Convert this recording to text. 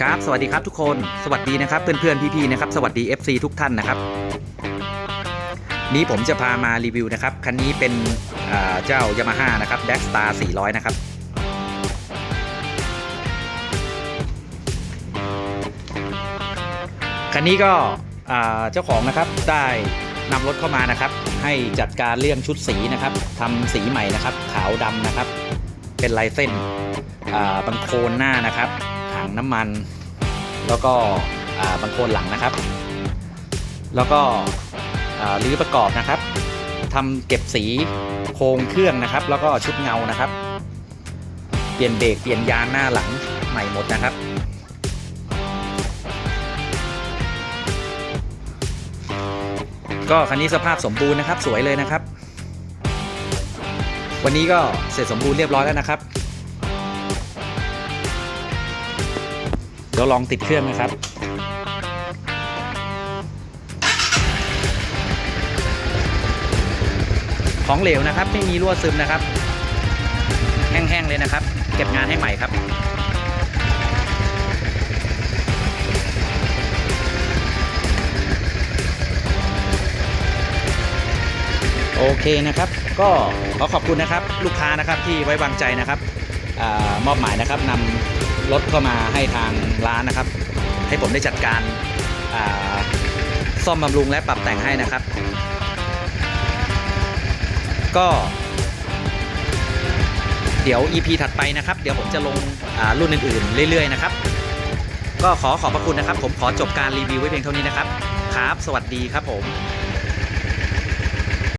ครับ สวัสดีครับทุกคน สวัสดีนะครับเพื่อนๆพี่ๆนะครับ สวัสดี FC ทุกท่านนะครับ นี้ผมจะพามารีวิวนะครับ คันนี้เป็นเจ้า Yamaha นะครับ d a x Star 400 นะครับ คันนี้ก็เจ้าของนะครับได้นำรถเข้ามานะครับ ให้จัดการเรื่องชุดสีนะครับทำสีใหม่นะครับ ขาวดำนะครับ เป็นลายเส้นอ่าบังโคลนหน้านะครับ ถังน้ำมัน แล้วก็อ่าบังโคลนหลังนะครับ แล้วก็รื้อประกอบนะครับทำเก็บสีโครงเครื่องนะครับ แล้วก็ชุดเงานะครับ เปลี่ยนเบรกเปลี่ยนยางหน้าหลังใหม่หมดนะครับก็คันนี้สภาพสมบูรณ์นะครับ สวยเลยนะครับ วันนี้ก็เสร็จสมบูรณ์เรียบร้อยแล้วนะครับ ดี๋ยวลองติดเครื่องนะครับของเหลวนะครับ ไม่มีรั่วซึมนะครับ แห้งๆเลยนะครับ เก็บงานให้ใหม่ครับ โอเคนะครับ ก็ขอขอบคุณนะครับ ลูกค้านะครับที่ไว้วางใจนะครับอมอบหมายนะครับนำ รถเข้ามาให้ทางร้านนะครับ ให้ผมได้จัดการาซ่อมบำรุงและปรับแต่งให้นะครับ ก็ เดี๋ยว EP ถัดไปนะครับ เดี๋ยวผมจะลงรุ่นอื่นๆ เรื่อยๆ นะครับ ก็ขอขอบพระคุณนะครับ ผมขอจบการรีวิวไว้เพียงเท่านี้นะครับ ครับ สวัสดีครับผม